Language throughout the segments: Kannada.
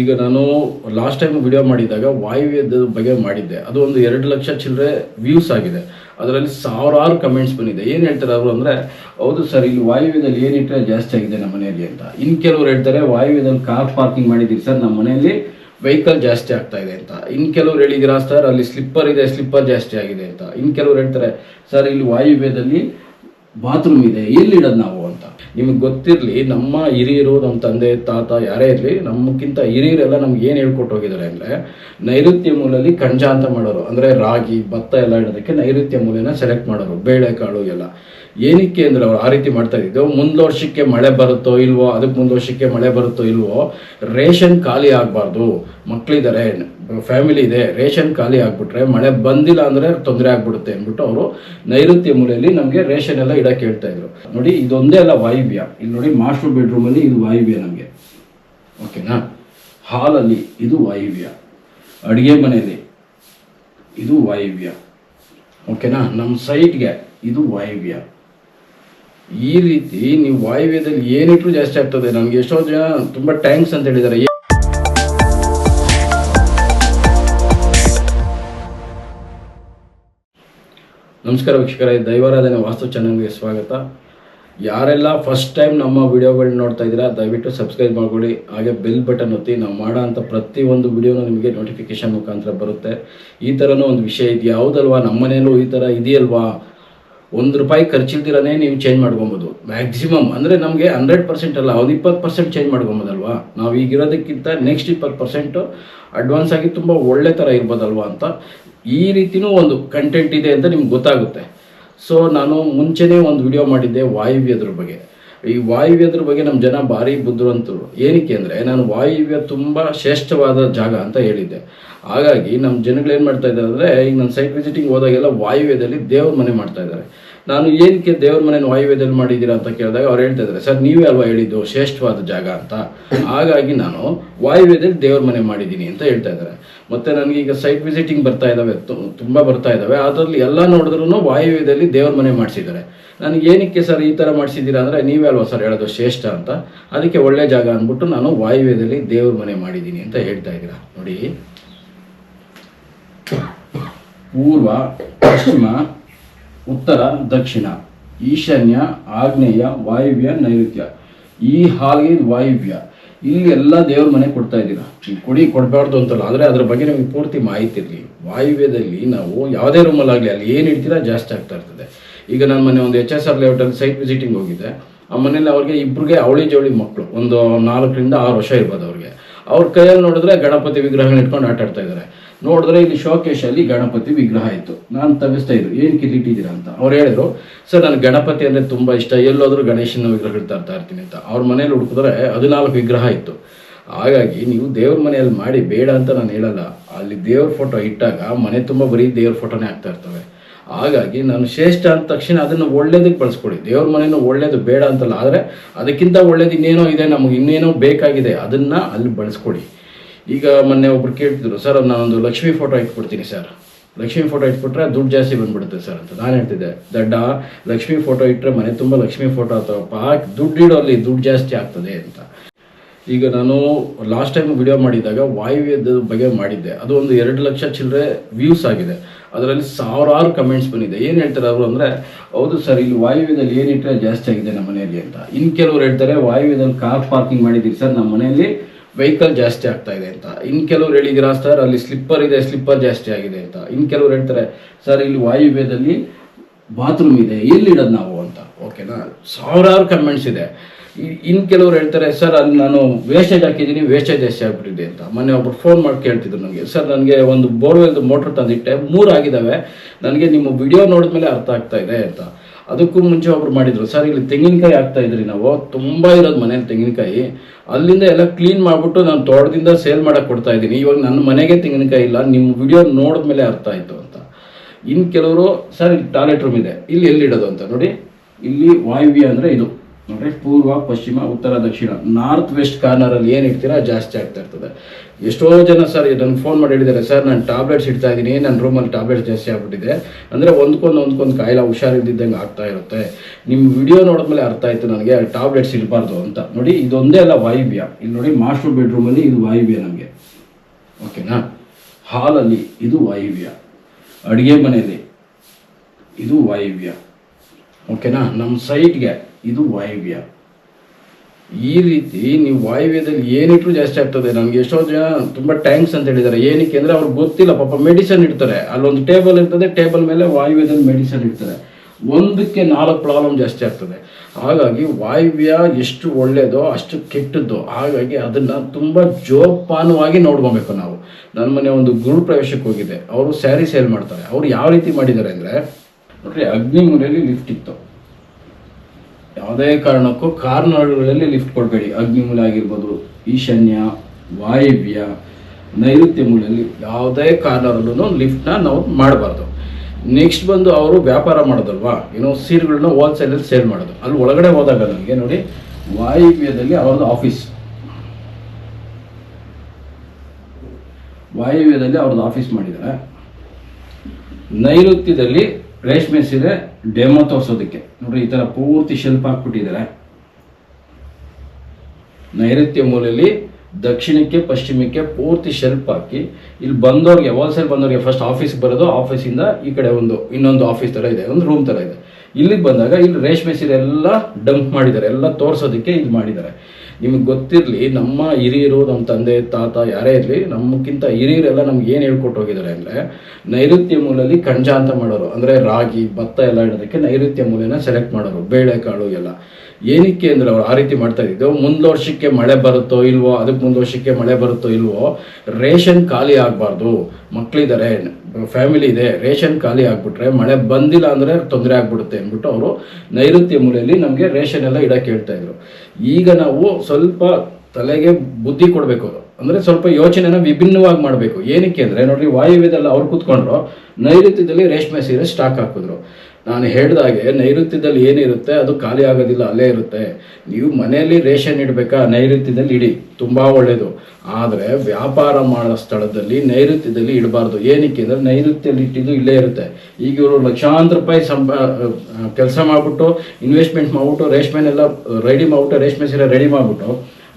ಈಗ ನಾನು ಲಾಸ್ಟ್ ಟೈಮ್ ವಿಡಿಯೋ ಮಾಡಿದಾಗ ವಾಯುವ್ಯದ ಬಗ್ಗೆ ಮಾಡಿದ್ದೆ. ಅದು ಒಂದು ಎರಡು ಲಕ್ಷ ಚಿಲ್ಲರೆ ವ್ಯೂಸ್ ಆಗಿದೆ. ಅದರಲ್ಲಿ ಸಾವಿರಾರು ಕಮೆಂಟ್ಸ್ ಬಂದಿದೆ. ಏನು ಹೇಳ್ತಾರೆ ಅವರು ಅಂದರೆ, ಹೌದು ಸರ್ ಇಲ್ಲಿ ವಾಯುವ್ಯದಲ್ಲಿ ಏನಿಟ್ಟರೆ ಜಾಸ್ತಿ ಆಗಿದೆ ನಮ್ಮ ಮನೆಯಲ್ಲಿ ಅಂತ. ಇನ್ನು ಕೆಲವರು ಹೇಳ್ತಾರೆ, ವಾಯುವ್ಯದಲ್ಲಿ ಕಾರ್ ಪಾರ್ಕಿಂಗ್ ಮಾಡಿದ್ದೀರಿ ಸರ್ ನಮ್ಮ ಮನೆಯಲ್ಲಿ ವೆಹಿಕಲ್ ಜಾಸ್ತಿ ಆಗ್ತಾ ಇದೆ ಅಂತ. ಇನ್ನು ಕೆಲವರು ಹೇಳಿದಿರಾ ಸರ್ ಅಲ್ಲಿ ಸ್ಲಿಪ್ಪರ್ ಇದೆ ಸ್ಲಿಪ್ಪರ್ ಜಾಸ್ತಿ ಆಗಿದೆ ಅಂತ. ಇನ್ನು ಕೆಲವರು ಹೇಳ್ತಾರೆ ಸರ್ ಇಲ್ಲಿ ವಾಯುವ್ಯದಲ್ಲಿ ಬಾತ್ರೂಮ್ ಇದೆ, ಎಲ್ಲಿಡೋದು ನಾವು? ನಿಮಗೆ ಗೊತ್ತಿರಲಿ, ನಮ್ಮ ಹಿರಿಯರು ನಮ್ಮ ತಂದೆ, ತಾತ ಯಾರೇ ಇರಲಿ, ನಮಗಿಂತ ಹಿರಿಯರೆಲ್ಲ ನಮ್ಗೆ ಏನು ಹೇಳ್ಕೊಟ್ಟು ಹೋಗಿದ್ದಾರೆ ಅಂದರೆ, ನೈಋತ್ಯ ಮೂಲಲ್ಲಿ ಕಣಜ ಅಂತ ಮಾಡೋರು. ಅಂದರೆ ರಾಗಿ, ಭತ್ತ ಎಲ್ಲ ಇಡೋದಕ್ಕೆ ನೈಋತ್ಯ ಮೂಲೆನ ಸೆಲೆಕ್ಟ್ ಮಾಡೋರು. ಬೇಳೆಕಾಳು ಎಲ್ಲ. ಏನಕ್ಕೆ ಅಂದ್ರೆ ಅವ್ರು ಆ ರೀತಿ ಮಾಡ್ತಾ ಇದ್ದು ಮುಂದ್ ವರ್ಷಕ್ಕೆ ಮಳೆ ಬರುತ್ತೋ ಇಲ್ವೋ ಅದಕ್ಕೆ ಮುಂದ್ ವರ್ಷಕ್ಕೆ ಮಳೆ ಬರುತ್ತೋ ಇಲ್ವೋ, ರೇಷನ್ ಖಾಲಿ ಆಗಬಾರ್ದು. ಮಕ್ಕಳಿದ್ದಾರೆ ಫ್ಯಾಮಿಲಿ ಇದೆ, ರೇಷನ್ ಖಾಲಿ ಆಗ್ಬಿಟ್ರೆ ಮಳೆ ಬಂದಿಲ್ಲ ಅಂದ್ರೆ ತೊಂದರೆ ಆಗ್ಬಿಡುತ್ತೆ ಅಂದ್ಬಿಟ್ಟು ಅವರು ನೈಋತ್ಯ ಮೂಲೆಯಲ್ಲಿ ನಮಗೆ ರೇಷನ್ ಎಲ್ಲ ಇಡಕ್ಕೆ ಹೇಳ್ತಾ ಇದ್ರು. ನೋಡಿ, ಇದೊಂದೇ ಅಲ್ಲ ವಾಯುವ್ಯ. ಇಲ್ಲಿ ನೋಡಿ ಮಾಸ್ಟರ್ ಬೆಡ್ರೂಮ್ ಅಲ್ಲಿ ಇದು ವಾಯುವ್ಯ ನಮಗೆ. ಓಕೆನಾ? ಹಾಲಲ್ಲಿ ಇದು ವಾಯುವ್ಯ. ಅಡುಗೆ ಮನೆಯಲ್ಲಿ ಇದು ವಾಯುವ್ಯ. ಓಕೆನಾ? ನಮ್ಮ ಸೈಟ್ಗೆ ಇದು ವಾಯುವ್ಯ. ಈ ರೀತಿ ನೀವು ವಾಯುವ್ಯದಲ್ಲಿ ಏನಿಟ್ರು ಜಾಸ್ತಿ ಆಗ್ತದೆ. ನನಗೆ ಎಷ್ಟೋ ಜನ ತುಂಬ ಟ್ಯಾಂಕ್ಸ್ ಅಂತ ಹೇಳಿದ್ದಾರೆ. ನಮಸ್ಕಾರ ವೀಕ್ಷಕರೇ, ದೈವಾರಾಧನೆ ವಾಸ್ತು ಚಾನಲ್ಗೆ ಸ್ವಾಗತ. ಯಾರೆಲ್ಲ ಫಸ್ಟ್ ಟೈಮ್ ನಮ್ಮ ವಿಡಿಯೋಗಳನ್ನ ನೋಡ್ತಾ ಇದ್ದೀರಾ, ದಯವಿಟ್ಟು ಸಬ್ಸ್ಕ್ರೈಬ್ ಮಾಡ್ಕೊಳ್ಳಿ. ಹಾಗೆ ಬೆಲ್ ಬಟನ್ ಒತ್ತಿ, ನಾವು ಮಾಡೋ ಅಂಥ ಪ್ರತಿಯೊಂದು ವಿಡಿಯೋನು ನಿಮಗೆ ನೋಟಿಫಿಕೇಶನ್ ಮುಖಾಂತರ ಬರುತ್ತೆ. ಈ ಥರನೂ ಒಂದು ವಿಷಯ ಇದೆಯಾ ಹೌದಲ್ವಾ ನಮ್ಮ ಮನೇಲೂ ಈ ಥರ ಇದೆಯಲ್ವಾ? ಒಂದು ರೂಪಾಯಿ ಖರ್ಚಿಲ್ದಿರನೇ ನೀವು ಚೇಂಜ್ ಮಾಡ್ಕೊಬೋದು. ಮ್ಯಾಕ್ಸಿಮಮ್ ಅಂದರೆ ನಮಗೆ ಹಂಡ್ರೆಡ್ ಪರ್ಸೆಂಟ್ ಅಲ್ಲ, ಒಂದು ಇಪ್ಪತ್ತು ಪರ್ಸೆಂಟ್ ಚೇಂಜ್ ಮಾಡ್ಕೊಬೋದಲ್ವಾ? ನಾವು ಈಗಿರೋದಕ್ಕಿಂತ ನೆಕ್ಸ್ಟ್ ಇಪ್ಪತ್ತು ಪರ್ಸೆಂಟು ಅಡ್ವಾನ್ಸ್ ಆಗಿ ತುಂಬ ಒಳ್ಳೆ ಥರ ಇರ್ಬೋದಲ್ವಾ ಅಂತ ಈ ರೀತಿನೂ ಒಂದು ಕಂಟೆಂಟ್ ಇದೆ ಅಂತ ನಿಮ್ಗೆ ಗೊತ್ತಾಗುತ್ತೆ. ಸೊ ನಾನು ಮುಂಚೆನೇ ಒಂದು ವಿಡಿಯೋ ಮಾಡಿದ್ದೆ ವಾಯುವ್ಯದ್ರ ಬಗ್ಗೆ. ಈ ವಾಯುವ್ಯದ್ರ ಬಗ್ಗೆ ನಮ್ಮ ಜನ ಭಾರಿ ಬುದ್ಧಿವಂತರು. ಏನಕ್ಕೆ ಅಂದರೆ, ನಾನು ವಾಯುವ್ಯ ತುಂಬ ಶ್ರೇಷ್ಠವಾದ ಜಾಗ ಅಂತ ಹೇಳಿದ್ದೆ. ಹಾಗಾಗಿ ನಮ್ಮ ಜನಗಳು ಏನು ಮಾಡ್ತಾ ಇದ್ದಾರೆ ಅಂದರೆ, ಈಗ ನನ್ನ ಸೈಟ್ ವಿಸಿಟಿಂಗ್ ಹೋದಾಗೆಲ್ಲ ವಾಯುವ್ಯದಲ್ಲಿ ದೇವ್ರ ಮನೆ ಮಾಡ್ತಾ ಇದ್ದಾರೆ. ನಾನು ಏನಕ್ಕೆ ದೇವ್ರ ಮನೇನ ವಾಯುವ್ಯದಲ್ಲಿ ಮಾಡಿದ್ದೀರಾ ಅಂತ ಕೇಳಿದಾಗ ಅವ್ರು ಹೇಳ್ತಾ ಇದ್ದಾರೆ, ಸರ್, ನೀವೇ ಅಲ್ವಾ ಹೇಳಿದ್ದು ಶ್ರೇಷ್ಠವಾದ ಜಾಗ ಅಂತ? ಹಾಗಾಗಿ ನಾನು ವಾಯುವ್ಯದಲ್ಲಿ ದೇವ್ರ ಮನೆ ಮಾಡಿದ್ದೀನಿ ಅಂತ ಹೇಳ್ತಾ ಇದ್ದಾರೆ. ಮತ್ತೆ ನನಗೆ ಈಗ ಸೈಟ್ ವಿಸಿಟಿಂಗ್ ಬರ್ತಾ ಇದ್ದಾವೆ ತುಂಬಾ ಬರ್ತಾ ಇದ್ದಾವೆ ಅದರಲ್ಲಿ ಎಲ್ಲ ನೋಡಿದ್ರು ವಾಯುವ್ಯದಲ್ಲಿ ದೇವ್ರ ಮನೆ ಮಾಡಿಸಿದ್ದಾರೆ. ನನಗೆ ಏನಕ್ಕೆ ಸರ್ ಈ ಥರ ಮಾಡಿಸಿದ್ದೀರಾ ಅಂದರೆ, ನೀವೇ ಅಲ್ವಾ ಸರ್ ಹೇಳೋದು ಶ್ರೇಷ್ಠ ಅಂತ? ಅದಕ್ಕೆ ಒಳ್ಳೆ ಜಾಗ ಅಂದ್ಬಿಟ್ಟು ನಾನು ವಾಯುವ್ಯದಲ್ಲಿ ದೇವ್ರ ಮನೆ ಮಾಡಿದ್ದೀನಿ ಅಂತ ಹೇಳ್ತಾ ಇದ್ದೀರಾ. ನೋಡಿ. ಪೂರ್ವ, ಪಶ್ಚಿಮ ಉತ್ತರ, ದಕ್ಷಿಣ. ಈಶಾನ್ಯ, ಆಗ್ನೇಯ, ವಾಯುವ್ಯ, ನೈಋತ್ಯ. ಈ ಹಾಗೆ ವಾಯುವ್ಯ. ಇಲ್ಲಿ ಎಲ್ಲ ದೇವ್ರ ಮನೆ ಕೊಡ್ತಾ ಇದ್ದೀರಾ? ಕುಡಿ ಕೊಡಿ, ಕೊಡಬಾರ್ದು ಅಂತಲ್ಲ. ಆದರೆ ಅದ್ರ ಬಗ್ಗೆ ನಮಗೆ ಪೂರ್ತಿ ಮಾಹಿತಿ ಇರಲಿ. ವಾಯುವ್ಯದಲ್ಲಿ ನಾವು ಯಾವುದೇ ರೂಮಲ್ಲಾಗಲಿ ಅಲ್ಲಿ ಏನು ಇಡ್ತೀರಾ ಜಾಸ್ತಿ ಆಗ್ತಾ ಇರ್ತದೆ. ಈಗ ನಾನು ಮನೆ ಒಂದು ಎಚ್ ಎಸ್ ಆರ್ ಲೇಔಟಲ್ಲಿ ಸೈಟ್ ವಿಸಿಟಿಂಗ್ ಹೋಗಿದ್ದೆ ಆ ಮನೇಲಿ ಅವ್ರಿಗೆ ಇಬ್ಬರಿಗೆ ಅವಳಿ ಜವಳಿ ಮಕ್ಕಳು ಒಂದು ನಾಲ್ಕರಿಂದ ಆರು ವರ್ಷ ಇರ್ಬೋದು ಅವ್ರಿಗೆ. ಅವ್ರ ಕೈಯಲ್ಲಿ ನೋಡಿದ್ರೆ ಗಣಪತಿ ವಿಗ್ರಹಗಳನ್ನ ಇಟ್ಕೊಂಡು ಆಟಾಡ್ತಾ ಇದ್ದಾರೆ. ನೋಡಿದ್ರೆ ಇಲ್ಲಿ ಶೋಕೇಶಲ್ಲಿ ಗಣಪತಿ ವಿಗ್ರಹ ಇತ್ತು. ನಾನು ತವಿಸ್ತಾ ಇದ್ರು ಏನು ಇಟ್ಟಿದ್ದೀರಾ ಅಂತ. ಅವ್ರು ಹೇಳಿದ್ರು, ಸರ್ ನಾನು ಗಣಪತಿ ಅಂದ್ರೆ ತುಂಬಾ ಇಷ್ಟ. ಎಲ್ಲೋದ್ರೂ ಗಣೇಶನ ವಿಗ್ರಹ ತರ್ತಾ ಇರ್ತೀನಿ ಅಂತ. ಅವ್ರ ಮನೇಲಿ ಹುಡುಕಿದ್ರೆ ಹದಿನಾಲ್ಕು ವಿಗ್ರಹ ಇತ್ತು. ಹಾಗಾಗಿ ನೀವು ದೇವ್ರ ಮನೆಯಲ್ಲಿ ಮಾಡಿ ಬೇಡ ಅಂತ ನಾನು ಹೇಳಲ್ಲ. ಅಲ್ಲಿ ದೇವ್ರ ಫೋಟೋ ಇಟ್ಟಾಗ ಮನೆ ತುಂಬ ಬರೀ ದೇವ್ರ ಫೋಟೋನೇ ಆಗ್ತಾ ಇರ್ತವೆ. ಹಾಗಾಗಿ ನಾನು ಶ್ರೇಷ್ಠ ಅಂದ ತಕ್ಷಣ ಅದನ್ನು ಒಳ್ಳೇದಕ್ಕೆ ಬಳಸ್ಕೊಡಿ ದೇವ್ರ ಮನೇನು ಒಳ್ಳೇದು ಬೇಡ ಅಂತಲ್ಲ. ಆದರೆ ಅದಕ್ಕಿಂತ ಒಳ್ಳೇದು ಇನ್ನೇನೋ ಇದೆ, ನಮಗೆ ಇನ್ನೇನೋ ಬೇಕಾಗಿದೆ. ಅದನ್ನ ಅಲ್ಲಿ ಬಳಸ್ಕೊಡಿ ಈಗ ಮೊನ್ನೆ ಒಬ್ರು ಕೇಳ್ತಿದ್ರು, ಸರ್ ನಾನೊಂದು ಲಕ್ಷ್ಮಿ ಫೋಟೋ ಇಟ್ಬಿಡ್ತೀನಿ ಸರ್ ಲಕ್ಷ್ಮಿ ಫೋಟೋ ಇಟ್ಬಿಟ್ರೆ ದುಡ್ಡು ಜಾಸ್ತಿ ಬಂದ್ಬಿಡುತ್ತೆ ಸರ್ ಅಂತ. ನಾನು ಹೇಳ್ತಿದ್ದೆ, ದಡ್ಡ, ಲಕ್ಷ್ಮಿ ಫೋಟೋ ಇಟ್ಟರೆ ಮನೆ ತುಂಬ ಲಕ್ಷ್ಮಿ ಫೋಟೋ ಆಗ್ತಾವಪ್ಪ ದುಡ್ಡು ಇಡೋಲ್ಲಿ ದುಡ್ಡು ಜಾಸ್ತಿ ಆಗ್ತದೆ ಅಂತ. ಈಗ ನಾನು ಲಾಸ್ಟ್ ಟೈಮ್ ವಿಡಿಯೋ ಮಾಡಿದಾಗ ವಾಯುವ್ಯದ ಬಗ್ಗೆ ಮಾಡಿದ್ದೆ. ಅದು ಒಂದು ಎರಡು ಲಕ್ಷ ಚಿಲ್ಲರೆ ವ್ಯೂಸ್ ಆಗಿದೆ. ಅದರಲ್ಲಿ ಸಾವಿರಾರು ಕಮೆಂಟ್ಸ್ ಬಂದಿದೆ. ಏನು ಹೇಳ್ತಾರೆ ಅವರು ಅಂದರೆ, ಹೌದು ಸರ್ ಇಲ್ಲಿ ವಾಯುವ್ಯದಲ್ಲಿ ಏನಿಟ್ಟರೆ ಜಾಸ್ತಿ ಆಗಿದೆ ನಮ್ಮ ಮನೆಯಲ್ಲಿ ಅಂತ. ಇನ್ನು ಕೆಲವರು ಹೇಳ್ತಾರೆ, ವಾಯುವ್ಯದಲ್ಲಿ ಕಾರ್ ಪಾರ್ಕಿಂಗ್ ಮಾಡಿದ್ದೀರಿ ಸರ್ ನಮ್ಮ ಮನೆಯಲ್ಲಿ ವೆಹಿಕಲ್ ಜಾಸ್ತಿ ಆಗ್ತಾ ಇದೆ ಅಂತ. ಇನ್ನು ಕೆಲವ್ರು ಹೇಳಿದಿರಾ ಸರ್, ಅಲ್ಲಿ ಸ್ಲಿಪ್ಪರ್ ಇದೆ ಸ್ಲಿಪ್ಪರ್ ಜಾಸ್ತಿ ಆಗಿದೆ ಅಂತ. ಇನ್ನು ಕೆಲವ್ರು ಹೇಳ್ತಾರೆ, ಸರ್, ಇಲ್ಲಿ ವಾಯುವ್ಯದಲ್ಲಿ ಬಾತ್ರೂಮ್ ಇದೆ ಎಲ್ಲಿಡೋದು ನಾವು? ಅಂತ. ಓಕೆನಾ ಸಾವಿರಾರು ಕಮೆಂಟ್ಸ್ ಇದೆ. ಇನ್ ಕೆಲವ್ರು ಹೇಳ್ತಾರೆ, ಸರ್, ಅಲ್ಲಿ ನಾನು ವೇಸ್ಟೇಜ್ ಹಾಕಿದ್ದೀನಿ ವೇಸ್ಟೇಜ್ ಜಾಸ್ತಿ ಆಗ್ಬಿಟ್ಟಿದೆ ಅಂತ. ಮೊನ್ನೆ ಒಬ್ರು ಫೋನ್ ಮಾಡಿ ಕೇಳ್ತಿದ್ರು ನನಗೆ, ಸರ್, ನನಗೆ ಒಂದು ಬೋರ್ವೆಲ್ದು ಮೋಟ್ರ್ ತಂದಿಟ್ಟೆ ಮೂರು ಆಗಿದ್ದಾವೆ ನನಗೆ ನಿಮ್ಮ ವಿಡಿಯೋ ನೋಡಿದ್ಮೇಲೆ ಅರ್ಥ ಆಗ್ತಾ ಇದೆ ಅಂತ. ಅದಕ್ಕೂ ಮುಂಚೆ ಒಬ್ರು ಮಾಡಿದ್ರು. ಸರ್, ಇಲ್ಲಿ ತೆಂಗಿನಕಾಯಿ ಹಾಕ್ತಾ ಇದ್ರಿ ನಾವು. ತುಂಬಾ ಇರೋದು ಮನೇಲಿ ತೆಂಗಿನಕಾಯಿ. ಅಲ್ಲಿಂದ ಎಲ್ಲ ಕ್ಲೀನ್ ಮಾಡ್ಬಿಟ್ಟು ನಾನು ತೋಟದಿಂದ ಸೇಲ್ ಮಾಡಕ್ಕೆ ಕೊಡ್ತಾ ಇದ್ದೀನಿ. ಇವಾಗ ನನ್ನ ಮನೆಗೆ ತೆಂಗಿನಕಾಯಿ ಇಲ್ಲ. ನಿಮ್ಮ ವಿಡಿಯೋ ನೋಡಿದ್ಮೇಲೆ ಅರ್ಥ ಆಯ್ತು ಅಂತ. ಇನ್ ಕೆಲವರು, ಸರ್, ಇಲ್ಲಿ ಟಾಯ್ಲೆಟ್ ರೂಮ್ ಇದೆ. ಇಲ್ಲಿ ಎಲ್ಲಿಡೋದು ಅಂತ? ನೋಡಿ, ಇಲ್ಲಿ ವಾಯುವ್ಯ ಅಂದ್ರೆ ಇದು. ನೋಡ್ರಿ, ಪೂರ್ವ, ಪಶ್ಚಿಮ, ಉತ್ತರ, ದಕ್ಷಿಣ. ನಾರ್ತ್, ವೆಸ್ಟ್ ಕಾರ್ನರಲ್ಲಿ ಏನು ಇಡ್ತೀರಾ, ಜಾಸ್ತಿ ಆಗ್ತಾ ಇರ್ತದೆ. ಎಷ್ಟೋ ಜನ ಸರ್ ಇದನ್ನು ಫೋನ್ ಮಾಡಿ ಹೇಳಿದ್ದಾರೆ, ಸರ್, ನಾನು ಟ್ಯಾಬ್ಲೆಟ್ಸ್ ಇಡ್ತಾ ಇದ್ದೀನಿ ನನ್ನ ರೂಮಲ್ಲಿ ಟ್ಯಾಬ್ಲೆಟ್ಸ್ ಜಾಸ್ತಿ ಆಗ್ಬಿಟ್ಟಿದೆ. ಅಂದರೆ ಒಂದ್ಕೊಂದು ಒಂದ್ಕೊಂದು ಕಾಯಿಲೆ ಹುಷಾರಿದ್ದಂಗೆ ಆಗ್ತಾ ಇರುತ್ತೆ. ನಿಮ್ಮ ವಿಡಿಯೋ ನೋಡಿದ್ಮೇಲೆ ಅರ್ಥ ಆಯ್ತು ನನಗೆ, ಟ್ಯಾಬ್ಲೆಟ್ಸ್ ಇರಬಾರ್ದು ಅಂತ. ನೋಡಿ, ಇದೊಂದೇ ಅಲ್ಲ ವಾಯುವ್ಯ. ಇಲ್ಲಿ ನೋಡಿ, ಮಾಸ್ಟರ್ ಬೆಡ್ರೂಮಲ್ಲಿ ಇದು ವಾಯುವ್ಯ ನಮಗೆ. ಓಕೆನಾ? ಹಾಲಲ್ಲಿ ಇದು ವಾಯುವ್ಯ. ಅಡುಗೆ ಮನೆಯಲ್ಲಿ ಇದು ವಾಯುವ್ಯ. ಓಕೆನಾ? ನಮ್ಮ ಸೈಟ್ಗೆ ಇದು ವಾಯುವ್ಯ. ಈ ರೀತಿ ನೀವು ವಾಯುವ್ಯದಲ್ಲಿ ಏನಿಟ್ರು ಜಾಸ್ತಿ ಆಗ್ತದೆ ನನಗೆ ಎಷ್ಟೋ ಜನ ತುಂಬ ಟ್ಯಾಂಕ್ಸ್ ಅಂತ ಹೇಳಿದ್ದಾರೆ. ಏನಕ್ಕೆ ಅಂದರೆ ಅವ್ರಿಗೆ ಗೊತ್ತಿಲ್ಲ, ಪಾಪ ಮೆಡಿಸನ್ ಇಡ್ತಾರೆ. ಅಲ್ಲೊಂದು ಟೇಬಲ್ ಇರ್ತದೆ ಟೇಬಲ್ ಮೇಲೆ ವಾಯುವ್ಯದಲ್ಲಿ ಮೆಡಿಸನ್ ಇಡ್ತಾರೆ. ಒಂದಕ್ಕೆ ನಾಲ್ಕು ಪ್ರಾಬ್ಲಮ್ ಜಾಸ್ತಿ ಆಗ್ತದೆ. ಹಾಗಾಗಿ ವಾಯುವ್ಯ ಎಷ್ಟು ಒಳ್ಳೆಯದೋ ಅಷ್ಟು ಕೆಟ್ಟದ್ದು. ಹಾಗಾಗಿ ಅದನ್ನು ತುಂಬ ಜೋಪಾನವಾಗಿ ನೋಡ್ಕೊಬೇಕು ನಾವು. ನನ್ನ ಮನೆ ಒಂದು ಗುರು ಪ್ರವೇಶಕ್ಕೆ ಹೋಗಿದೆ. ಅವರು ಸ್ಯಾರಿ ಸೇಲ್ ಮಾಡ್ತಾರೆ. ಅವ್ರು ಯಾವ ರೀತಿ ಮಾಡಿದ್ದಾರೆ ಅಂದರೆ, ನೋಡ್ರಿ ಅಗ್ನಿಮೂಲೆಯಲ್ಲಿ ಲಿಫ್ಟ್ ಇತ್ತು. ಯಾವುದೇ ಕಾರಣಕ್ಕೂ ಕಾರ್ನಾಡುಗಳಲ್ಲಿ ಲಿಫ್ಟ್ ಕೊಡಬೇಡಿ. ಅಗ್ನಿಮೂಲೆ ಆಗಿರ್ಬೋದು, ಈಶಾನ್ಯ, ವಾಯವ್ಯ, ನೈಋತ್ಯ ಮೂಲೆಯಲ್ಲಿ ಯಾವುದೇ ಕಾರ್ನರಲ್ಲೂ ಲಿಫ್ಟ್ನ ನಾವು ಮಾಡಬಾರ್ದು. ನೆಕ್ಸ್ಟ್ ಬಂದು ಅವರು ವ್ಯಾಪಾರ ಮಾಡೋದಲ್ವಾ? ಏನೋ ಸೀರೆಗಳನ್ನ ಹೋಲ್ಸೇಲಲ್ಲಿ ಸೇಲ್ ಮಾಡೋದು. ಅಲ್ಲಿ ಒಳಗಡೆ ಹೋದಾಗ ನನಗೆ ನೋಡಿ, ವಾಯುವ್ಯದಲ್ಲಿ ಅವ್ರದ್ದು ಆಫೀಸ್ ವಾಯುವ್ಯದಲ್ಲಿ ಅವ್ರದ್ದು ಆಫೀಸ್ ಮಾಡಿದ್ದಾರೆ. ನೈಋತ್ಯದಲ್ಲಿ ರೇಷ್ಮೆ ಸೀರೆ ಡೆಮೋ ತೋರಿಸೋದಕ್ಕೆ. ನೋಡ್ರಿ, ಈ ಥರ ಪೂರ್ತಿ ಶಿಲ್ಪ ಹಾಕ್ಬಿಟ್ಟಿದ್ದಾರೆ. ನೈಋತ್ಯ ಮೂಲೆಯಲ್ಲಿ ದಕ್ಷಿಣಕ್ಕೆ ಪಶ್ಚಿಮಕ್ಕೆ ಪೂರ್ತಿ ಶೆಲ್ಪ್ ಹಾಕಿ, ಇಲ್ಲಿ ಬಂದವ್ರಿಗೆ ಹೋಲ್ಸೇಲ್ ಬಂದವ್ರಿಗೆ ಫಸ್ಟ್ ಆಫೀಸ್ಗೆ ಬರೋದು ಆಫೀಸಿಂದ ಈ ಕಡೆ ಒಂದು, ಇನ್ನೊಂದು ಆಫೀಸ್ ಥರ ಇದೆ, ಒಂದು ರೂಮ್ ಥರ ಇದೆ. ಇಲ್ಲಿಗೆ ಬಂದಾಗ, ಇಲ್ಲಿ ರೇಷ್ಮೆ ಸೀರೆ ಎಲ್ಲ ಡಂಪ್ ಮಾಡಿದ್ದಾರೆ, ಎಲ್ಲ ತೋರಿಸೋದಕ್ಕೆ ಇದು ಮಾಡಿದ್ದಾರೆ. ನಿಮಗೆ ಗೊತ್ತಿರಲಿ, ನಮ್ಮ ಹಿರಿಯರು ನಮ್ಮ ತಂದೆ, ತಾತ ಯಾರೇ ಇರಲಿ ನಮ್ಗಿಂತ ಹಿರಿಯರೆಲ್ಲ ನಮ್ಗೆ ಏನು ಹೇಳ್ಕೊಟ್ಟು ಹೋಗಿದ್ದಾರೆ ಅಂದರೆ, ನೈಋತ್ಯ ಮೂಲಲ್ಲಿ ಕಂಜಾ ಅಂತ ಮಾಡೋರು. ಅಂದರೆ ರಾಗಿ, ಭತ್ತ ಎಲ್ಲ ಇಡೋದಕ್ಕೆ ನೈಋತ್ಯ ಮೂಲೆನ ಸೆಲೆಕ್ಟ್ ಮಾಡೋರು, ಬೇಳೆಕಾಳು ಎಲ್ಲ. ಏನಕ್ಕೆ ಅಂದರೆ ಅವ್ರು ಆ ರೀತಿ ಮಾಡ್ತಾ ಇದ್ದು ಮುಂದ್ ವರ್ಷಕ್ಕೆ ಮಳೆ ಬರುತ್ತೋ ಇಲ್ವೋ ಅದಕ್ಕೆ ಮುಂದೆ ವರ್ಷಕ್ಕೆ ಮಳೆ ಬರುತ್ತೋ ಇಲ್ವೋ, ರೇಷನ್ ಖಾಲಿ ಆಗಬಾರ್ದು. ಮಕ್ಕಳಿದ್ದಾರೆ ಫ್ಯಾಮಿಲಿ ಇದೆ, ರೇಷನ್ ಖಾಲಿ ಆಗಿಬಿಟ್ರೆ ಮಳೆ ಬಂದಿಲ್ಲ ಅಂದ್ರೆ ತೊಂದರೆ ಆಗ್ಬಿಡುತ್ತೆ ಅಂದ್ಬಿಟ್ಟು ಅವರು ನೈಋತ್ಯ ಮೂಲೆಯಲ್ಲಿ ನಮಗೆ ರೇಷನ್ ಎಲ್ಲ ಇಡಕ್ಕೆ ಹೇಳ್ತಾ ಇದ್ರು. ಈಗ ನಾವು ಸ್ವಲ್ಪ ತಲೆಗೆ ಬುದ್ಧಿ ಕೊಡಬೇಕು ಅಂದ್ರೆ ಸ್ವಲ್ಪ ಯೋಚನೆನ ವಿಭಿನ್ನವಾಗಿ ಮಾಡಬೇಕು. ಏನಕ್ಕೆ ಅಂದ್ರೆ ನೋಡ್ರಿ, ವಾಯುವ್ಯದಲ್ಲಿ ಅವ್ರು ಕೂತ್ಕೊಂಡ್ರು, ನೈಋತ್ಯದಲ್ಲಿ ರೇಷ್ಮೆ ಸೀರೆ ಸ್ಟಾಕ್ ಹಾಕಿದ್ರು. ನಾನು ಹೇಳ್ದಾಗೆ ನೈಋತ್ಯದಲ್ಲಿ ಏನಿರುತ್ತೆ, ಅದು ಖಾಲಿ ಆಗೋದಿಲ್ಲ, ಅಲ್ಲೇ ಇರುತ್ತೆ. ನೀವು ಮನೆಯಲ್ಲಿ ರೇಷನ್ ಇಡಬೇಕಾ? ನೈಋತ್ಯದಲ್ಲಿ ಇಡಿ, ತುಂಬ ಒಳ್ಳೆಯದು ಆದರೆ ವ್ಯಾಪಾರ ಮಾಡೋ ಸ್ಥಳದಲ್ಲಿ ನೈಋತ್ಯದಲ್ಲಿ ಇಡಬಾರ್ದು. ಏನಕ್ಕೆ ಅಂದರೆ ನೈಋತ್ಯದಲ್ಲಿ ಇಟ್ಟಿದ್ದು ಇಲ್ಲೇ ಇರುತ್ತೆ. ಈಗ ಇವರು ಲಕ್ಷಾಂತರ ರೂಪಾಯಿ ಸಂಪ ಕೆಲಸ ಮಾಡಿಬಿಟ್ಟು ಇನ್ವೆಸ್ಟ್ಮೆಂಟ್ ಮಾಡಿಬಿಟ್ಟು ರೇಷ್ಮೆನೆಲ್ಲ ರೆಡಿ ಮಾಡಿಬಿಟ್ಟು, ರೇಷ್ಮೆ ಸೀರೆ ರೆಡಿ ಮಾಡಿಬಿಟ್ಟು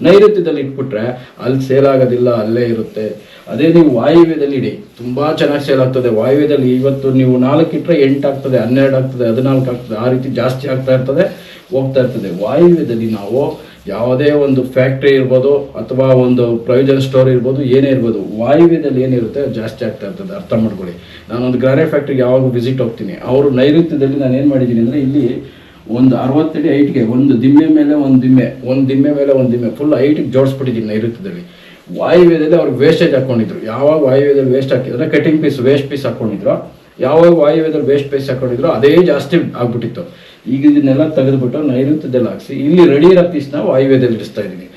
ನೈಋತ್ಯದಲ್ಲಿ ಇಟ್ಬಿಟ್ರೆ ಅಲ್ಲಿ ಸೇಲ್ ಆಗೋದಿಲ್ಲ, ಅಲ್ಲೇ ಇರುತ್ತೆ. ಅದೇ ನೀವು ವಾಯುವ್ಯದಲ್ಲಿ ಇಡಿ. ತುಂಬ ಚೆನ್ನಾಗಿ ಸೇಲ್ ಆಗ್ತದೆ. ವಾಯುವ್ಯದಲ್ಲಿ ಇವತ್ತು ನೀವು ನಾಲ್ಕು ಇಟ್ಟರೆ ಎಂಟು ಆಗ್ತದೆ, ಹನ್ನೆರಡು ಆಗ್ತದೆ, ಹದಿನಾಲ್ಕು ಆಗ್ತದೆ. ಆ ರೀತಿ ಜಾಸ್ತಿ ಆಗ್ತಾ ಇರ್ತದೆ, ಹೋಗ್ತಾ ಇರ್ತದೆ. ವಾಯುವ್ಯದಲ್ಲಿ ನಾವು ಯಾವುದೇ ಒಂದು ಫ್ಯಾಕ್ಟ್ರಿ ಇರ್ಬೋದು ಅಥವಾ ಒಂದು ಪ್ರೊವಿಜನ್ ಸ್ಟೋರ್ ಇರ್ಬೋದು, ಏನೇ ಇರ್ಬೋದು, ವಾಯುವ್ಯದಲ್ಲಿ ಏನಿರುತ್ತೆ ಜಾಸ್ತಿ ಆಗ್ತಾ ಇರ್ತದೆ. ಅರ್ಥ ಮಾಡ್ಕೊಳ್ಳಿ. ನಾನೊಂದು ಗ್ರಾನೆ ಫ್ಯಾಕ್ಟ್ರಿಗೆ ಯಾವಾಗ ವಿಸಿಟ್ ಹೋಗ್ತೀನಿ. ಅವರು ನೈಋತ್ಯದಲ್ಲಿ ನಾನು ಏನು ಮಾಡಿದ್ದೀನಿ ಅಂದರೆ ಇಲ್ಲಿ ಒಂದು ಅರವತ್ತಡಿ ಐಟ್ಗೆ ಒಂದು ದಿಮ್ಮೆ ಮೇಲೆ ಒಂದು ದಿಮ್ಮೆ ಒಂದು ದಿಮ್ಮೆ ಮೇಲೆ ಒಂದು ದಿಮ್ಮೆ ಫುಲ್ ಐಟಿಗೆ ಜೋಡಿಸ್ಬಿಟ್ಟಿದ್ದೀನಿ ನೈಋತ್ಯದಲ್ಲಿ ವಾಯುವ್ಯದಲ್ಲಿ ಅವ್ರು ವೇಸ್ಟೇಜ್ ಹಾಕೊಂಡಿದ್ರು. ಯಾವಾಗ ವಾಯುವ್ಯದಲ್ಲಿ ವೇಸ್ಟ್ ಹಾಕಿದ್ರೆ ಕಟಿಂಗ್ ಪೀಸ್ ವೇಸ್ಟ್ ಪೀಸ್ ಹಾಕೊಂಡಿದ್ರು, ಯಾವಾಗ ವಾಯುವ್ಯದಲ್ಲಿ ವೇಸ್ಟ್ ಪೀಸ್ ಹಾಕೊಂಡಿದ್ರು, ಅದೇ ಜಾಸ್ತಿ ಆಗ್ಬಿಟ್ಟಿತ್ತು. ಈಗ ಇದನ್ನೆಲ್ಲ ತೆಗೆದುಬಿಟ್ಟು ನೈಋತ್ಯದಲ್ಲಿ ಹಾಕಿಸಿ, ಇಲ್ಲಿ ರೆಡಿ ಇರೋ ಪೀಸ್ನ ವಾಯುವ್ಯದಲ್ಲಿ ಇಡಿಸ್ತಾ ಇದ್ದೀನಿ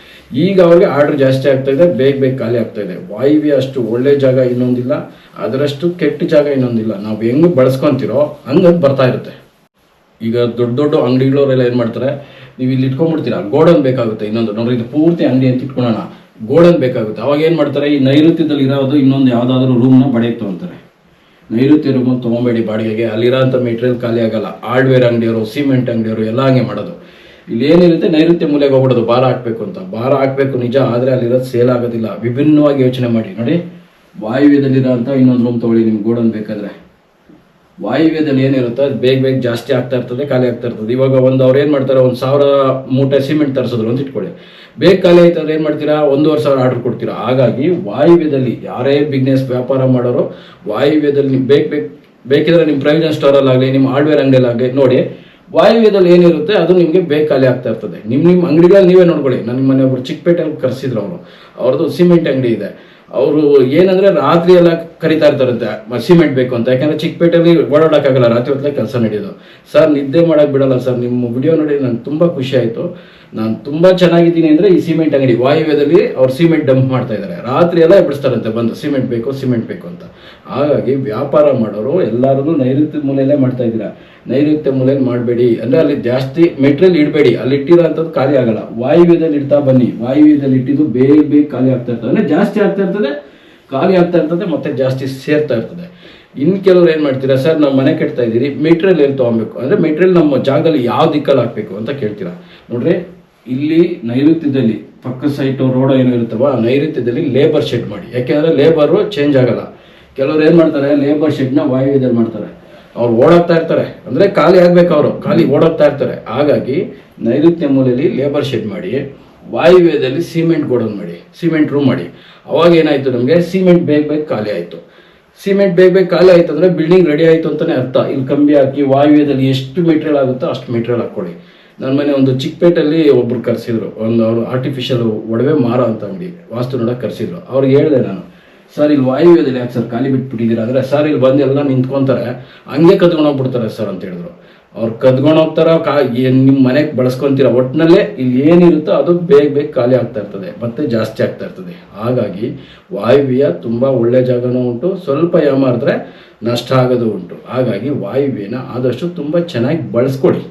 ಈಗ ಅವ್ರಿಗೆ ಆರ್ಡರ್ ಜಾಸ್ತಿ ಆಗ್ತಾ ಇದೆ, ಬೇಗ ಬೇಗ ಖಾಲಿ ಆಗ್ತಾ ಇದೆ. ವಾಯುವ್ಯ ಅಷ್ಟು ಒಳ್ಳೆ ಜಾಗ ಇನ್ನೊಂದಿಲ್ಲ, ಅದರಷ್ಟು ಕೆಟ್ಟ ಜಾಗ ಇನ್ನೊಂದಿಲ್ಲ. ನಾವು ಹೆಂಗ್ ಬಳಸ್ಕೊಂತೀರೋ ಹಂಗೆ ಬರ್ತಾ ಇರುತ್ತೆ. ಈಗ ದೊಡ್ಡ ದೊಡ್ಡ ಅಂಗಡಿಗಳವರೆಲ್ಲ ಏನು ಮಾಡ್ತಾರೆ? ನೀವು ಇಲ್ಲಿ ಇಟ್ಕೊಂಡ್ಬಿಡ್ತೀರಾ? ಗೋಡನ್ ಬೇಕಾಗುತ್ತೆ ಇನ್ನೊಂದು. ನೋಡ್ರಿ, ಇದು ಪೂರ್ತಿ ಅಂಗಡಿ ಅಂತ ಇಟ್ಕೊಳ್ಳೋಣ ಗೋಡನ್ ಬೇಕಾಗುತ್ತೆ. ಅವಾಗ ಏನು ಮಾಡ್ತಾರೆ? ಈ ನೈಋತ್ಯದಲ್ಲಿ ಇರೋದು ಇನ್ನೊಂದು ಯಾವುದಾದ್ರೂ ರೂಮ್ನ ಬಡಿಯಕ್ಕೆ ಅಂತಾರೆ ನೈಋತ್ಯ ರೂಮ್ ತೊಗೊಬೇಡಿ ಬಾಡಿಗೆಗೆ. ಅಲ್ಲಿರೋಂಥ ಮೆಟೀರಿಯಲ್ ಖಾಲಿ ಆಗೋಲ್ಲ. ಹಾರ್ಡ್ವೇರ್ ಅಂಗಡಿಯವರು ಸಿಮೆಂಟ್ ಅಂಗಡಿಯವರು ಎಲ್ಲ ಹಂಗೆ ಮಾಡೋದು. ಇಲ್ಲಿ ಏನಿರುತ್ತೆ? ನೈಋತ್ಯ ಮೂಲೆಗೆ ಹೋಗ್ಬಿಡೋದು. ಭಾರ ಹಾಕ್ಬೇಕು ಅಂತ. ಭಾರ ಹಾಕ್ಬೇಕು ನಿಜ, ಆದರೆ ಅಲ್ಲಿರೋದು ಸೇಲ್ ಆಗೋದಿಲ್ಲ. ವಿಭಿನ್ನವಾಗಿ ಯೋಚನೆ ಮಾಡಿ. ನೋಡಿ ವಾಯುವ್ಯದಲ್ಲಿರೋಂಥ ಇನ್ನೊಂದು ರೂಮ್ ತೊಗೊಳ್ಳಿ. ನಿಮ್ಗೆ ಗೋಡನ್ ಬೇಕಾದ್ರೆ. ವಾಯುವ್ಯದಲ್ಲಿ ಏನಿರುತ್ತೆ ಅದು ಬೇಗ ಬೇಗ ಜಾಸ್ತಿ ಆಗ್ತಾ ಇರ್ತದೆ, ಖಾಲಿ ಆಗ್ತಾ ಇರ್ತದೆ. ಇವಾಗ ಒಂದು ಅವ್ರು ಏನು ಮಾಡ್ತಾರೆ, ಒಂದು ಸಾವಿರ ಮೂಟೆ ಸಿಮೆಂಟ್ ತರಿಸಿದ್ರು ಅಂತ ಇಟ್ಕೊಳ್ಳಿ. ಬೇಗ ಖಾಲಿ ಆಯ್ತಂದ್ರೆ ಏನು ಮಾಡ್ತೀರಾ? ಒಂದೂವರೆ ಸಾವಿರ ಆರ್ಡರ್ ಕೊಡ್ತೀರಾ? ಹಾಗಾಗಿ ವಾಯುವ್ಯದಲ್ಲಿ ಯಾರೇ ಬಿಸ್ನೆಸ್ ವ್ಯಾಪಾರ ಮಾಡೋರು ವಾಯುವ್ಯದಲ್ಲಿ ನಿಮ್ಗೆ ಬೇಗ ಬೇಕು ಬೇಕಿದ್ರೆ ನಿಮ್ಮ ಪ್ರೈವೇಟ್ ಸ್ಟೋರಲ್ಲಾಗಲಿ ನಿಮ್ಮ ಹಾರ್ಡ್ವೇರ್ ಅಂಗಡಿಯಲ್ಲಾಗಲಿ ನೋಡಿ ವಾಯುವ್ಯದಲ್ಲಿ ಏನಿರುತ್ತೆ ಅದು ನಿಮಗೆ ಬೇಗ ಖಾಲಿ ಆಗ್ತಾ ಇರ್ತದೆ. ನಿಮ್ಮ ನಿಮ್ಮ ಅಂಗಡಿಗಳಲ್ಲಿ ನೀವೇ ನೋಡ್ಕೊಳ್ಳಿ. ನನ್ನ ಮನೆ ಚಿಕ್ಕಪೇಟೆಯಲ್ಲಿ ಕರೆಸಿದ್ರು ಅವರು. ಅವ್ರದ್ದು ಸಿಮೆಂಟ್ ಅಂಗಡಿ ಇದೆ. ಅವರು ಏನಂದ್ರೆ ರಾತ್ರಿ ಎಲ್ಲ ಕರಿತಾ ಇರ್ತಾರಂತೆ ಸಿಮೆಂಟ್ ಬೇಕು ಅಂತ. ಯಾಕಂದ್ರೆ ಚಿಕ್ಕಪೇಟೆಯಲ್ಲಿ ಓಡಾಡೋಕ್ಕಾಗಲ್ಲ, ರಾತ್ರಿ ಹೊತ್ತಲೇ ಕೆಲಸ ನಡೆಯೋದು ಸರ್, ನಿದ್ದೆ ಮಾಡೋಕೆ ಬಿಡಲ್ಲ ಸರ್. ನಿಮ್ಮ ವಿಡಿಯೋ ನೋಡಿ ನಂಗೆ ತುಂಬಾ ಖುಷಿ ಆಯ್ತು. ನಾನು ತುಂಬ ಚೆನ್ನಾಗಿದ್ದೀನಿ ಅಂದರೆ ಈ ಸಿಮೆಂಟ್ ಅಂಗಡಿ, ವಾಯುವ್ಯದಲ್ಲಿ ಅವ್ರು ಸಿಮೆಂಟ್ ಡಂಪ್ ಮಾಡ್ತಾ ಇದ್ದಾರೆ ರಾತ್ರಿ ಎಲ್ಲ ಎಬ್ಬಿಸ್ತಾರಂತೆ, ಬಂದು ಸಿಮೆಂಟ್ ಬೇಕು ಸಿಮೆಂಟ್ ಬೇಕು ಅಂತ. ಹಾಗಾಗಿ ವ್ಯಾಪಾರ ಮಾಡೋರು ಎಲ್ಲರೂ ನೈಋತ್ಯ ಮೂಲೆಯಲ್ಲೇ ಮಾಡ್ತಾ ಇದ್ದೀರಾ? ನೈಋತ್ಯ ಮೂಲೆಯಲ್ಲಿ ಮಾಡಬೇಡಿ. ಅಂದರೆ ಅಲ್ಲಿ ಜಾಸ್ತಿ ಮೆಟೀರಿಯಲ್ ಇಡಬೇಡಿ. ಅಲ್ಲಿ ಇಟ್ಟಿರೋ ಅಂಥದ್ದು ಖಾಲಿ ಆಗಲ್ಲ. ವಾಯುವ್ಯದಲ್ಲಿ ಇಡ್ತಾ ಬನ್ನಿ. ವಾಯುವ್ಯದಲ್ಲಿ ಇಟ್ಟಿದ್ದು ಬೇಗ ಬೇಗ ಖಾಲಿ ಆಗ್ತಾ ಇರ್ತದೆ. ಅಂದರೆ ಜಾಸ್ತಿ ಆಗ್ತಾ ಇರ್ತದೆ, ಖಾಲಿ ಆಗ್ತಾ ಇರ್ತದೆ, ಮತ್ತೆ ಜಾಸ್ತಿ ಸೇರ್ತಾ ಇರ್ತದೆ. ಇನ್ನು ಕೆಲವ್ರು ಏನು ಮಾಡ್ತೀರಾ? ಸರ್, ನಾವು ಮನೆ ಕಟ್ತಾ ಇದ್ದೀರಿ. ಮೆಟೀರಿಯಲ್ ಎಲ್ಲಿ ತೊಗೊಬೇಕು? ಅಂದರೆ ಮೆಟೀರಿಯಲ್ ನಮ್ಮ ಜಾಗದಲ್ಲಿ ಯಾವ ದಿಕ್ಕಲ್ಲಿ ಹಾಕಬೇಕು ಅಂತ ಕೇಳ್ತೀರಾ? ನೋಡ್ರಿ. ಇಲ್ಲಿ ನೈಋತ್ಯದಲ್ಲಿ ಪಕ್ಕ ಸೈಟು ರೋಡ್ ಏನೋ ಇರುತ್ತವ ಆ ನೈಋತ್ಯದಲ್ಲಿ ಲೇಬರ್ ಶೆಡ್ ಮಾಡಿ. ಯಾಕೆಂದರೆ ಲೇಬರು ಚೇಂಜ್ ಆಗಲ್ಲ. ಕೆಲವರು ಏನು ಮಾಡ್ತಾರೆ ಲೇಬರ್ ಶೆಡ್ನ ವಾಯುವ್ಯದಲ್ಲಿ ಮಾಡ್ತಾರೆ. ಅವ್ರು ಓಡಾಡ್ತಾ ಇರ್ತಾರೆ. ಅಂದರೆ ಖಾಲಿ ಆಗ್ಬೇಕು ಅವರು. ಖಾಲಿ ಓಡಾಡ್ತಾ ಇರ್ತಾರೆ. ಹಾಗಾಗಿ ನೈಋತ್ಯ ಮೂಲೆಯಲ್ಲಿ ಲೇಬರ್ ಶೆಡ್ ಮಾಡಿ, ವಾಯುವ್ಯದಲ್ಲಿ ಸಿಮೆಂಟ್ ಗೋಡನ್ ಮಾಡಿ ಸಿಮೆಂಟ್ ರೂಮ್ ಮಾಡಿ. ಅವಾಗ ಏನಾಯಿತು ನಮಗೆ? ಸಿಮೆಂಟ್ ಬೇಗ ಬೇಗ ಖಾಲಿ ಆಯಿತು. ಸಿಮೆಂಟ್ ಬೇಗ ಬೇಗ ಖಾಲಿ ಆಯಿತು ಅಂದ್ರೆ ಬಿಲ್ಡಿಂಗ್ ರೆಡಿ ಆಯಿತು ಅಂತಾನೆ ಅರ್ಥ. ಇಲ್ಲಿ ಕಂಬಿ ಹಾಕಿ ವಾಯುವ್ಯದಲ್ಲಿ ಎಷ್ಟು ಮೆಟೀರಿಯಲ್ ಆಗುತ್ತೋ ಅಷ್ಟು ಮೆಟೀರಿಯಲ್ ಹಾಕೊಳ್ಳಿ ನನ್ನ ಮನೆ ಒಂದು ಚಿಕ್ಕಪೇಟೆಯಲ್ಲಿ ಒಬ್ರು ಕರೆಸಿದ್ರು. ಒಂದು ಅವರು ಆರ್ಟಿಫಿಷಿಯಲ್ ಒಡವೆ ಮಾರೋ ಅಂತ ಅಂಗಡಿ, ವಾಸ್ತು ನೋಡಕ್ಕೆ ಕರೆಸಿದ್ರು. ಅವ್ರಿಗೆ ಹೇಳಿದೆ ನಾನು, ಸರ್, ಇಲ್ಲಿ ವಾಯುವ್ಯದಲ್ಲಿ ಯಾಕೆ ಸರ್ ಖಾಲಿ ಬಿಟ್ಬಿಟ್ಟಿದ್ದೀರಾ? ಅಂದರೆ, ಸರ್, ಇಲ್ಲಿ ಬಂದು ಎಲ್ಲ ನಿಂತ್ಕೊಂತಾರೆ, ಹಂಗೆ ಕದ್ಕೊಂಡು ಹೋಗ್ಬಿಡ್ತಾರೆ ಸರ್ ಅಂತ ಹೇಳಿದ್ರು. ಅವ್ರು ಕದ್ಕೊಂಡು ಹೋಗ್ತಾರ ಏನು ನಿಮ್ಮ ಮನೆಗೆ ಬಳಸ್ಕೊಂತೀರ ಒಟ್ಟಿನಲ್ಲೇ ಇಲ್ಲಿ ಏನಿರುತ್ತೋ ಅದು ಬೇಗ ಬೇಗ ಖಾಲಿ ಆಗ್ತಾ ಇರ್ತದೆ, ಮತ್ತೆ ಜಾಸ್ತಿ ಆಗ್ತಾ ಇರ್ತದೆ. ಹಾಗಾಗಿ, ವಾಯುವ್ಯ ತುಂಬ ಒಳ್ಳೆ ಜಾಗನೂ ಉಂಟು, ಸ್ವಲ್ಪ ಯಾಮಾರಿದ್ರೆ ನಷ್ಟ ಆಗೋದು ಉಂಟು. ಹಾಗಾಗಿ, ವಾಯುವ್ಯನ ಆದಷ್ಟು ತುಂಬ ಚೆನ್ನಾಗಿ ಬಳಸ್ಕೊಡಿ.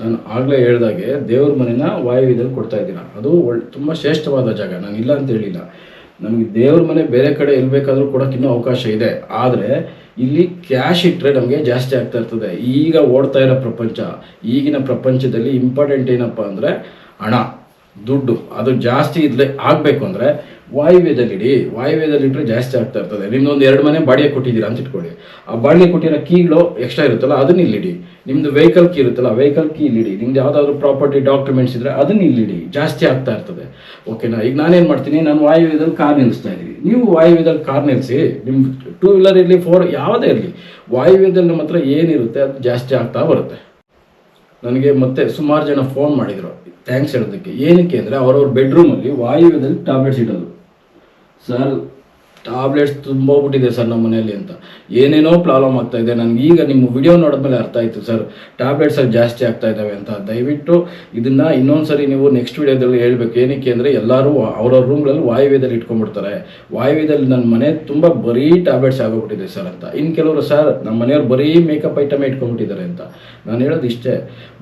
ನಾನು ಆಗಲೇ ಹೇಳ್ದಾಗೆ ದೇವ್ರ ಮನೆನ ವಾಯುವ್ಯದಲ್ಲಿ ಕೊಡ್ತಾ ಇದ್ದೀನಿ. ಅದು ಒಳ್ಳೆ ತುಂಬ ಶ್ರೇಷ್ಠವಾದ ಜಾಗ. ನಾನು ಇಲ್ಲ ಅಂತ ಹೇಳಿಲ್ಲ. ನಮಗೆ ದೇವ್ರ ಮನೆ ಬೇರೆ ಕಡೆ ಎಲ್ಲಿ ಬೇಕಾದರೂ ಕೊಡೋಕೆ ಇನ್ನೂ ಅವಕಾಶ ಇದೆ. ಆದರೆ ಇಲ್ಲಿ ಕ್ಯಾಶ್ ಇಟ್ಟರೆ ನಮಗೆ ಜಾಸ್ತಿ ಆಗ್ತಾ ಇರ್ತದೆ. ಈಗ ಓಡ್ತಾ ಇರೋ ಪ್ರಪಂಚ, ಈಗಿನ ಪ್ರಪಂಚದಲ್ಲಿ ಇಂಪಾರ್ಟೆಂಟ್ ಏನಪ್ಪ ಅಂದರೆ ಹಣ. ದುಡ್ಡು ಅದು ಜಾಸ್ತಿ ಇದ್ಲೆ ಆಗಬೇಕು ಅಂದರೆ ವಾಯುವ್ಯದಲ್ಲಿಡಿ ವಾಯುವ್ಯದಲ್ಲಿ ಇಟ್ಟರೆ ಜಾಸ್ತಿ ಆಗ್ತಾ ಇರ್ತದೆ. ನಿಮ್ದೊಂದು ಎರಡು ಮನೆ ಬಾಡಿಗೆ ಕೊಟ್ಟಿದ್ದೀರಾ ಅಂತ ಇಟ್ಕೊಳ್ಳಿ. ಆ ಬಾಡಿಗೆ ಕೊಟ್ಟಿರೋ ಕೀಗಳು ಎಕ್ಸ್ಟ್ರಾ ಇರುತ್ತಲ್ಲ, ಅದನ್ನ ಇಲ್ಲಿಡಿ ನಿಮ್ದು ವೆಹಿಕಲ್ ಕೀ ಇರುತ್ತಲ್ಲ ವೆಹಿಕಲ್ ಕೀ ಇಲ್ಲಿಡಿ ನಿಮ್ದು ಯಾವುದಾದ್ರು ಪ್ರಾಪರ್ಟಿ ಡಾಕ್ಯುಮೆಂಟ್ಸ್ ಇದ್ರೆ ಅದನ್ನ ಇಲ್ಲಿಡಿ ಜಾಸ್ತಿ ಆಗ್ತಾ ಇರ್ತದೆ. ಓಕೆನಾ ಈಗ ನಾನೇನು ಮಾಡ್ತೀನಿ? ನಾನು ವಾಯುವ್ಯದಲ್ಲಿ ಕಾರ್ ನಿಲ್ಲಿಸ್ತಾ ಇದ್ದೀನಿ. ನೀವು ವಾಯುವ್ಯದಲ್ಲಿ ಕಾರ್ ನಿಲ್ಲಿಸಿ ನಿಮ್ಮ ಟೂ ವೀಲರ್ ಇರಲಿ ಫೋರ್ ಯಾವುದೇ ಇರಲಿ, ವಾಯುವ್ಯದಲ್ಲಿ ನಮ್ಮ ಹತ್ರ ಏನಿರುತ್ತೆ ಅದು ಜಾಸ್ತಿ ಆಗ್ತಾ ಬರುತ್ತೆ. ನನಗೆ ಮತ್ತೆ ಸುಮಾರು ಜನ ಫೋನ್ ಮಾಡಿದರು. ಥ್ಯಾಂಕ್ಸ್ ಹೇಳೋದಕ್ಕೆ. ಏನಕ್ಕೆ ಅಂದರೆ ಅವರವ್ರ ಬೆಡ್ರೂಮಲ್ಲಿ ವಾಯುವ್ಯದಲ್ಲಿ ಟ್ಯಾಬ್ಲೆಟ್ಸ್ ಇಡೋದು. ಸರ್ ಟ್ಯಾಬ್ಲೆಟ್ಸ್ ತುಂಬ ಹೋಗ್ಬಿಟ್ಟಿದೆ ಸರ್ ನಮ್ಮ ಮನೆಯಲ್ಲಿ ಅಂತ. ಏನೇನೋ ಪ್ರಾಬ್ಲಮ್ ಆಗ್ತಾ ಇದೆ. ನನಗೆ ಈಗ ನಿಮ್ಮ ವಿಡಿಯೋ ನೋಡಿದ್ಮೇಲೆ ಅರ್ಥ ಆಯಿತು ಸರ್. ಟ್ಯಾಬ್ಲೆಟ್ಸ್ ಅಲ್ಲಿ ಜಾಸ್ತಿ ಆಗ್ತಾ ಇದ್ದಾವೆ ಅಂತ. ದಯವಿಟ್ಟು ಇದನ್ನ ಇನ್ನೊಂದ್ಸರಿ ನೀವು ನೆಕ್ಸ್ಟ್ ವಿಡಿಯೋದಲ್ಲಿ ಹೇಳಬೇಕು. ಏನಕ್ಕೆ ಅಂದರೆ ಎಲ್ಲರೂ ಅವ್ರವ್ರ ರೂಮ್ಗಳಲ್ಲಿ ವಾಯುವ್ಯದಲ್ಲಿ ಇಟ್ಕೊಂಡ್ಬಿಡ್ತಾರೆ. ವಾಯುವ್ಯದಲ್ಲಿ ನನ್ನ ಮನೆ ತುಂಬ ಬರೀ ಟ್ಯಾಬ್ಲೆಟ್ಸ್ ಆಗೋಗ್ಬಿಟ್ಟಿದೆ ಸರ್ ಅಂತ. ಇನ್ನು ಕೆಲವರು ಸರ್ ನಮ್ಮ ಮನೆಯವ್ರು ಬರೀ ಮೇಕಪ್ ಐಟಮೇ ಇಟ್ಕೊಂಡ್ಬಿಟ್ಟಿದ್ದಾರೆ ಅಂತ. ನಾನು ಹೇಳೋದು ಇಷ್ಟೇ.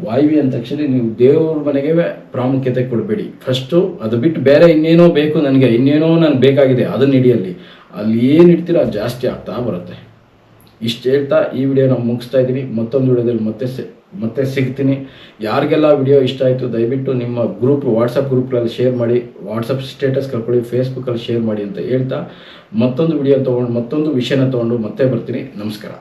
ವಾಯುವಿ ಅಂದ ತಕ್ಷಣ ನೀವು ದೇವ್ರ ಮನೆಗೆ ಪ್ರಾಮುಖ್ಯತೆ ಕೊಡಬೇಡಿ. ಫಸ್ಟು ಅದು ಬಿಟ್ಟು ಬೇರೆ ಇನ್ನೇನೋ ಬೇಕು ನನಗೆ. ಇನ್ನೇನೋ ನನಗೆ ಬೇಕಾಗಿದೆ. ಅದನ್ನ ಹಿಡಿಯಲ್ಲಿ ಅಲ್ಲಿ ಏನು ಇಡ್ತೀರೋ ಅದು ಜಾಸ್ತಿ ಆಗ್ತಾ ಬರುತ್ತೆ. ಇಷ್ಟು ಹೇಳ್ತಾ ಈ ವಿಡಿಯೋ ನಾವು ಮುಗಿಸ್ತಾ ಇದ್ದೀನಿ. ಮತ್ತೊಂದು ವಿಡಿಯೋದಲ್ಲಿ ಮತ್ತೆ ಮತ್ತೆ ಸಿಗ್ತೀನಿ. ಯಾರಿಗೆಲ್ಲ ವಿಡಿಯೋ ಇಷ್ಟ ಆಯಿತು ದಯವಿಟ್ಟು ನಿಮ್ಮ ಗ್ರೂಪ್ ವಾಟ್ಸಪ್ ಗ್ರೂಪ್ಗಳಲ್ಲಿ ಶೇರ್ ಮಾಡಿ ವಾಟ್ಸಪ್ ಸ್ಟೇಟಸ್ ಕಳ್ಕೊಳ್ಳಿ, ಫೇಸ್ಬುಕ್ಕಲ್ಲಿ ಶೇರ್ ಮಾಡಿ ಅಂತ ಹೇಳ್ತಾ ಮತ್ತೊಂದು ವಿಡಿಯೋ ತೊಗೊಂಡು, ಮತ್ತೊಂದು ವಿಷಯನ ತೊಗೊಂಡು ಮತ್ತೆ ಬರ್ತೀನಿ. ನಮಸ್ಕಾರ.